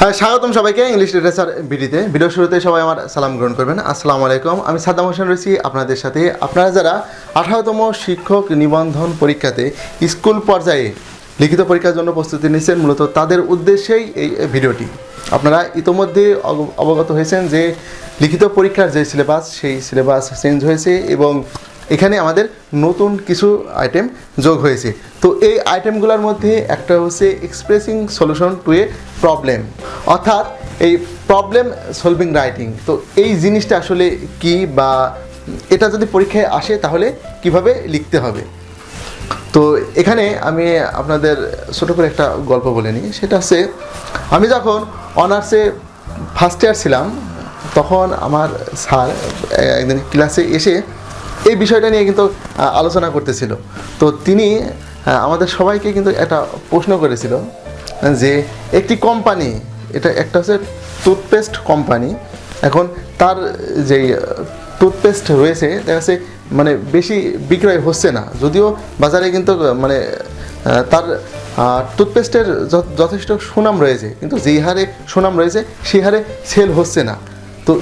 হ্যাঁ স্বাগতম সবাইকে ইংলিশ লিটারেচার ভিডিওতে ভিডিও শুরুতে সবাই আমার সালাম গ্রহণ করবেন। আসসালামু আলাইকুম। আমি সাদ্দাম হোসেন রয়েছি আপনাদের সাথে। আপনারা যারা আঠারোতম শিক্ষক নিবন্ধন পরীক্ষাতে স্কুল পর্যায়ে লিখিত পরীক্ষার জন্য প্রস্তুতি নিচ্ছেন, মূলত তাদের উদ্দেশ্যেই এই ভিডিওটি। আপনারা ইতোমধ্যে অবগত হয়েছেন যে লিখিত পরীক্ষার যে সিলেবাস সেই সিলেবাস চেঞ্জ হয়েছে এবং এখানে আমাদের নতুন কিছু আইটেম যোগ হয়েছে। তো এই আইটেমগুলোর মধ্যে একটা হচ্ছে expressing solution to a problem অর্থাৎ এই প্রবলেম সলভিং রাইটিং তো এই জিনিসটা আসলে কি বা এটা যদি পরীক্ষায় আসে তাহলে কীভাবে লিখতে হবে? তো এখানে আমি আপনাদের ছোটো করে একটা গল্প বলে নিই। সেটা হচ্ছে, আমি যখন অনার্সে ফার্স্ট ইয়ার ছিলাম, তখন আমার স্যার একদিন ক্লাসে এসে এই বিষয়টা নিয়ে কিন্তু আলোচনা করতেছিল। তো তিনি আমাদের সবাইকে কিন্তু একটা প্রশ্ন করেছিল, যে একটি কোম্পানি, এটা একটা হচ্ছে টুথপেস্ট কোম্পানি, এখন তার যেই টুথপেস্ট রয়েছে, দেখা যাচ্ছে মানে বেশি বিক্রয় হচ্ছে না। যদিও বাজারে কিন্তু মানে তার টুথপেস্টের যথেষ্ট সুনাম রয়েছে, কিন্তু যেই হারে সুনাম রয়েছে, সেই হারে সেল হচ্ছে না। তো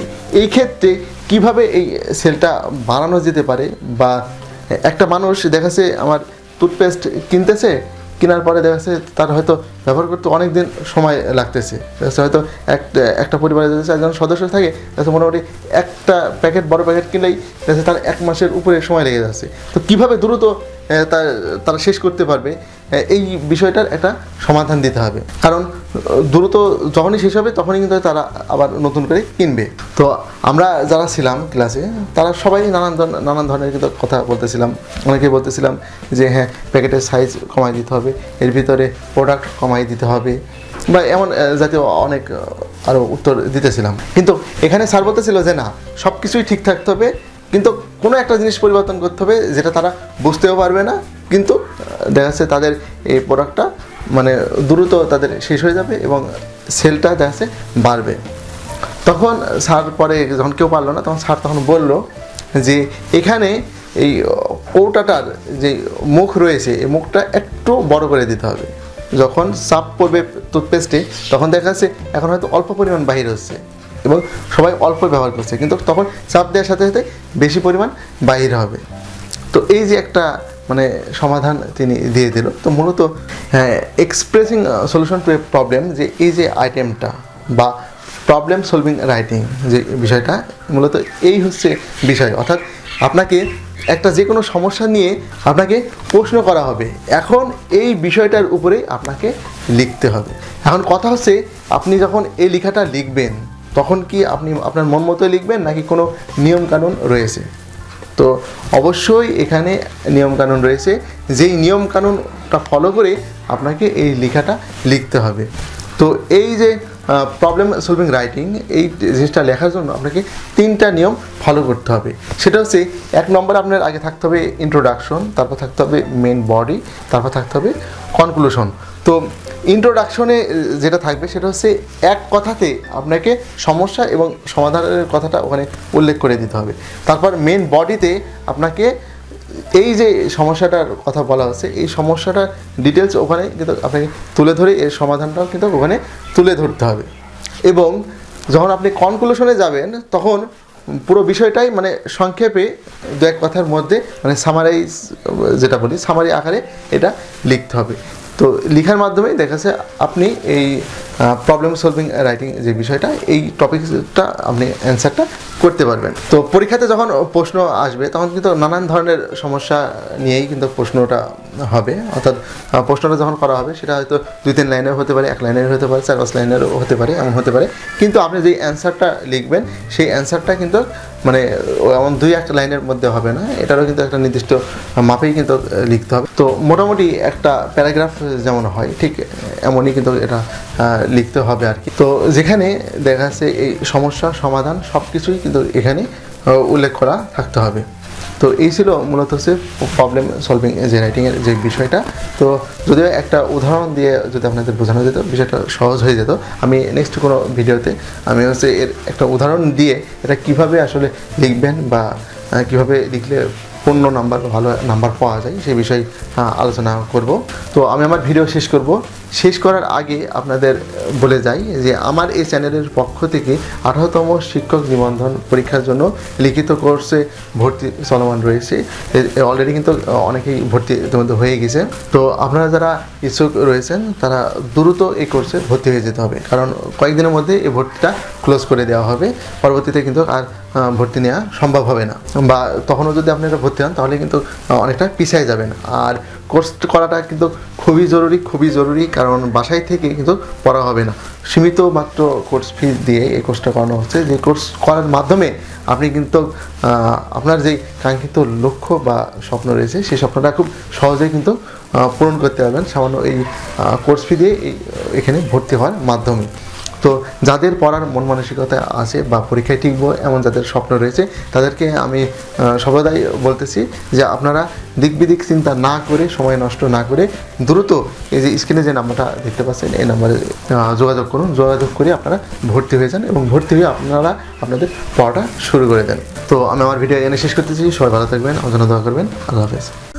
এই ক্ষেত্রে কীভাবে এই সেলটা বাড়ানো যেতে পারে? বা একটা মানুষ দেখাচ্ছে আমার টুথপেস্ট কিনতেছে, কেনার পরে দেখা যাচ্ছে তার হয়তো ব্যবহার করতে অনেক দিন সময় লাগতেছে। হয়তো একটা একটা পরিবারে যদি চারজন সদস্য থাকে তাহলে মোটামুটি একটা প্যাকেট, বড় প্যাকেট কিনলেই দেখা তার এক মাসের উপরে সময় লেগে যাচ্ছে। তো কীভাবে দ্রুত তার, তারা শেষ করতে পারবে? এই বিষয়টার একটা সমাধান দিতে হবে। কারণ দ্রুত যখনই শেষ হবে, তখনই কিন্তু তারা আবার নতুন করে কিনবে। তো আমরা যারা ছিলাম ক্লাসে তারা সবাই নানান নানান ধরনের কিন্তু কথা বলতেছিলাম। অনেকেই বলতেছিলাম যে হ্যাঁ প্যাকেটের সাইজ কমাই দিতে হবে, এর ভিতরে প্রোডাক্ট কমাই দিতে হবে বা এমন জাতীয় অনেক আরও উত্তর দিতেছিলাম। কিন্তু এখানে স্যার বলতেছিল যে, না সব কিছুই ঠিক থাকতে হবে, কিন্তু কোনো একটা জিনিস পরিবর্তন করতে হবে, যেটা তারা বুঝতেও পারবে না, কিন্তু দেখা যাচ্ছে তাদের এই প্রোডাক্টটা মানে দ্রুত তাদের শেষ হয়ে যাবে এবং সেলটা দেখা বাড়বে। তখন স্যার পরে যখন কেউ পারল না, তখন স্যার তখন বলল যে, এখানে এই কৌটাটার যে মুখ রয়েছে, এই মুখটা একটু বড় করে দিতে হবে। যখন চাপ পড়বে টুথপেস্টে, তখন দেখা যাচ্ছে এখন হয়তো অল্প পরিমাণ বাহির হচ্ছে এবং সবাই অল্প ব্যবহার করছে। কিন্তু তখন চাপ দেওয়ার সাথে সাথে বেশি পরিমাণ বাহির হবে। তো এই যে একটা মানে সমাধান তিনি দিয়ে দিল, তো মূলত হ্যাঁ expressing solution to a problem যে এই যে আইটেমটা বা প্রবলেম সলভিং রাইটিং যে বিষয়টা, মূলত এই হচ্ছে বিষয়। অর্থাৎ আপনাকে একটা যে কোনো সমস্যা নিয়ে আপনাকে প্রশ্ন করা হবে। এখন এই বিষয়টার উপরেই আপনাকে লিখতে হবে। এখন কথা হচ্ছে, আপনি যখন এই লেখাটা লিখবেন, তখন কি আপনি আপনার মন মতো লিখবেন নাকি কোনো নিয়মকানুন রয়েছে? অবশ্যই এখানে নিয়মকানুন রয়েছে। যেই নিয়মকানুনটা ফলো করে আপনাকে এই লেখাটা লিখতে হবে। তো এই যে প্রবলেম সলভিং রাইটিং এই জিনিসটা লেখার জন্য আপনাকে তিনটা নিয়ম ফলো করতে হবে। সেটা হচ্ছে, এক নম্বর আপনার আগে থাকতে হবে ইন্ট্রোডাকশন তারপর থাকতে হবে মেন বডি তারপর থাকতে হবে কনক্লুশন তো ইন্ট্রোডাকশনে যেটা থাকবে সেটা হচ্ছে এক কথাতে আপনাকে সমস্যা এবং সমাধানের কথাটা ওখানে উল্লেখ করে দিতে হবে। তারপর মেন বডিতে আপনাকে এই যে সমস্যাটার কথা বলা হচ্ছে, এই সমস্যাটার ডিটেলস ওখানে কিন্তু আপনাকে তুলে ধরে, এর সমাধানটাও কিন্তু ওখানে তুলে ধরতে হবে। এবং যখন আপনি কনক্লুশনে যাবেন, তখন পুরো বিষয়টাই মানে সংক্ষেপে দু এক কথার মধ্যে মানে সামারাইজ যেটা বলি সামারি আকারে এটা লিখতে হবে। তো লেখার মাধ্যমেই দেখা যাচ্ছে আপনি এই প্রবলেম সলভিং রাইটিং যে বিষয়টা, এই টপিকটা আপনি অ্যান্সারটা করতে পারবেন। তো পরীক্ষাতে যখন প্রশ্ন আসবে, তখন কিন্তু নানান ধরনের সমস্যা নিয়েই কিন্তু প্রশ্নটা হবে। অর্থাৎ প্রশ্নটা যখন করা হবে, সেটা হয়তো দুই তিন লাইনের হতে পারে, এক লাইনের হতে পারে, চার পাঁচ লাইনেরও হতে পারে, এমন হতে পারে। কিন্তু আপনি যেই অ্যান্সারটা লিখবেন, সেই অ্যান্সারটা কিন্তু মানে এমন দুই একটা লাইনের মধ্যে হবে না। এটারও কিন্তু একটা নির্দিষ্ট মাপেই কিন্তু লিখতে হবে। তো মোটামুটি একটা প্যারাগ্রাফ যেমন হয়, ঠিক এমনই কিন্তু এটা লিখতে হবে আর কি। তো যেখানে দেখা যাচ্ছে এই সমস্যা, সমাধান সব কিছুই কিন্তু এখানে উল্লেখ করা থাকতে হবে। তো এই ছিল মূলত হচ্ছে প্রবলেম সলভিং যে রাইটিংয়ের যে বিষয়টা। তো যদিও একটা উদাহরণ দিয়ে যদি আপনাদের বোঝানো যেত, বিষয়টা সহজ হয়ে যেত, আমি নেক্সট কোনো ভিডিওতে আমি হচ্ছে এর একটা উদাহরণ দিয়ে এটা কীভাবে আসলে লিখবেন বা কীভাবে লিখলে পূর্ণ নাম্বার ভালো নাম্বার পাওয়া যায়, সেই বিষয়ে আলোচনা করব। তো আমি আমার ভিডিও শেষ করব। শেষ করার আগে আপনাদের বলে যাই যে আমার এই চ্যানেলের পক্ষ থেকে আঠারোতম শিক্ষক নিবন্ধন পরীক্ষার জন্য লিখিত কোর্সে ভর্তি চলমান রয়েছে। অলরেডি কিন্তু অনেকেই ভর্তি ইতিমধ্যে হয়ে গেছে। তো আপনারা যারা ইচ্ছুক রয়েছেন, তারা দ্রুত এই কোর্সে ভর্তি হয়ে যেতে হবে। কারণ কয়েকদিনের মধ্যে এই ভর্তিটা ক্লোজ করে দেওয়া হবে। পরবর্তীতে কিন্তু আর ভর্তি নেওয়া সম্ভব হবে না। বা তখনও যদি আপনি আপনারা ভর্তি হন, তাহলে কিন্তু অনেকটা পিছিয়ে যাবেন। আর কোর্স করাটা কিন্তু খুবই জরুরি খুবই জরুরি, কারণ বাসায় থেকে কিন্তু পড়া হবে না। সীমিত মাত্র কোর্স ফি দিয়ে এই কোর্সটা করানো হচ্ছে। যে কোর্স করার মাধ্যমে আপনি কিন্তু আপনার যে কাঙ্ক্ষিত লক্ষ্য বা স্বপ্ন রয়েছে, সেই স্বপ্নটা খুব সহজেই কিন্তু পূরণ করতে পারবেন। সামান্য এই কোর্স ফি দিয়ে এখানে ভর্তি হওয়ার মাধ্যমে। তো যাদের পড়ার মন মানসিকতা আছে বা পরীক্ষায় টিকবো, এমন যাদের স্বপ্ন রয়েছে, তাদেরকে আমি সর্বদাই বলতেছি যে আপনারা দিক বিদিক চিন্তা না করে, সময় নষ্ট না করে দ্রুত এই যে স্ক্রিনে যে নাম্বারটা দেখতে পাচ্ছেন, এই নাম্বারে যোগাযোগ করুন। যোগাযোগ করে আপনারা ভর্তি হয়ে যান এবং ভর্তি হয়ে আপনারা আপনাদের পড়াটা শুরু করে দেন। তো আমি আমার ভিডিও এনে শেষ করতেছি। সবাই ভালো থাকবেন জন্য দোয়া করবেন। আল্লাহ হাফেজ।